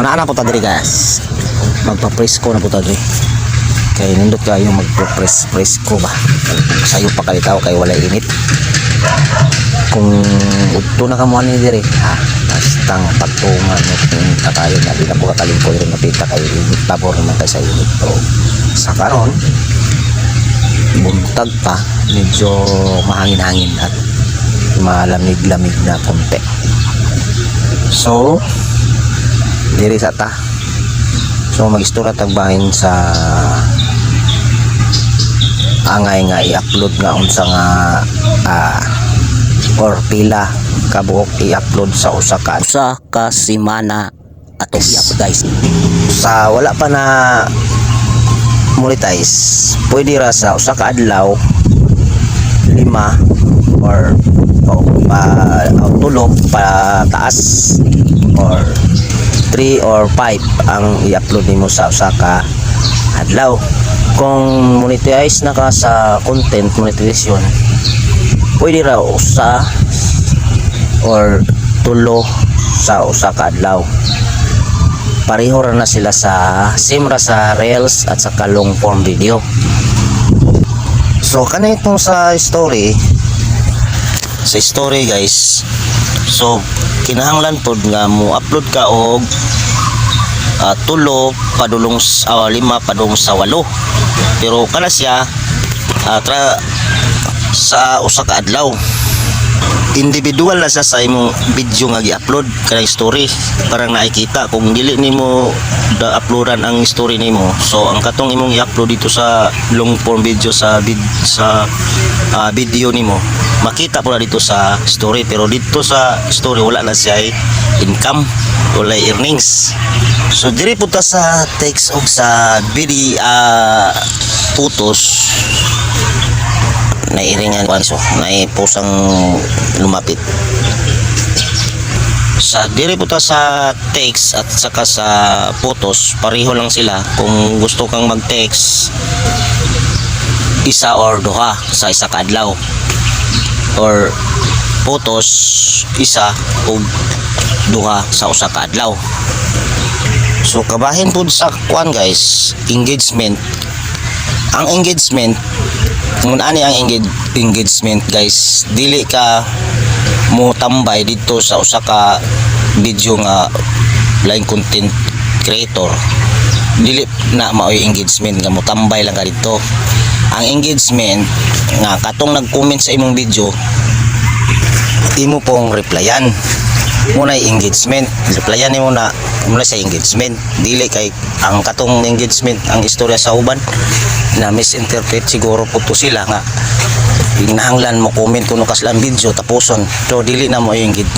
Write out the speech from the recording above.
So naana po ta diri guys. Magpa-presko na po ta diri. Kay nindot kayo magpa-press presko ba. Sayo pa kalitaw kay wala init. Kung udto na kamo ani diri ha. Bastang pagtungan mo kung kakayo na di na po kakalingkod rin napita kay init pabor naman kay sa init. Pero sa karon buntag pa medyo mahangin-hangin at malamig-lamig na konti so diri sa ta. So mag-istora tagbahin sa angay nga i-upload nga unsa nga ah, or pila kabuok i-upload sa usa ka usa ka semana ato guys. Sa wala pa na monetize pwede ra sa usa ka adlaw lima or o pa o tulo pa taas or 3 or 5 ang i-upload nimo sa usa ka adlaw. Kung monetize na ka sa content monetization pwede ra usa or tulo sa usa ka adlaw. Pareho ra na sila sa same ra sa reels at sa long form video. So kanito sa story sa story guys so kinahanglan pod nga mo upload ka og ah, tulo padulong sa ah, lima padulong sa walo. Pero kana siya ah, tra, sa usa ka adlaw. Individual na siya sa imong video nga gi-upload kanang story parang nakikita kung dili nimo da uploadan ang story nimo. So ang katong imong i-upload dito sa long form video sa vid, sa ah, video nimo makita po na dito sa story pero dito sa story wala na siya income wala earnings. So diri po ta sa text og sa video ah, putos nairingan ko so naipusang lumapit. Sa dire po ta sa text at saka sa photos pareho lang sila. Kung gusto kang mag text isa or duha sa isa ka adlaw or photos isa o duha sa usa ka adlaw. So kabahin po sa kuan guys engagement. Ang engagement kung ani ang engage, engagement guys dili ka mo tambay dito sa usa ka video nga lain content creator. Dili na maoy engagement nga mo tambay lang ka dito ang engagement nga katong nag-comment sa imong video imo pong replyan. Muna engagement. Replyan nimo na muna sa engagement. Dili kay ang katong engagement ang istorya sa uban na misinterpret siguro po to sila nga hinahanglan mo comment kuno kaslang video tapuson. So dili na mo engagement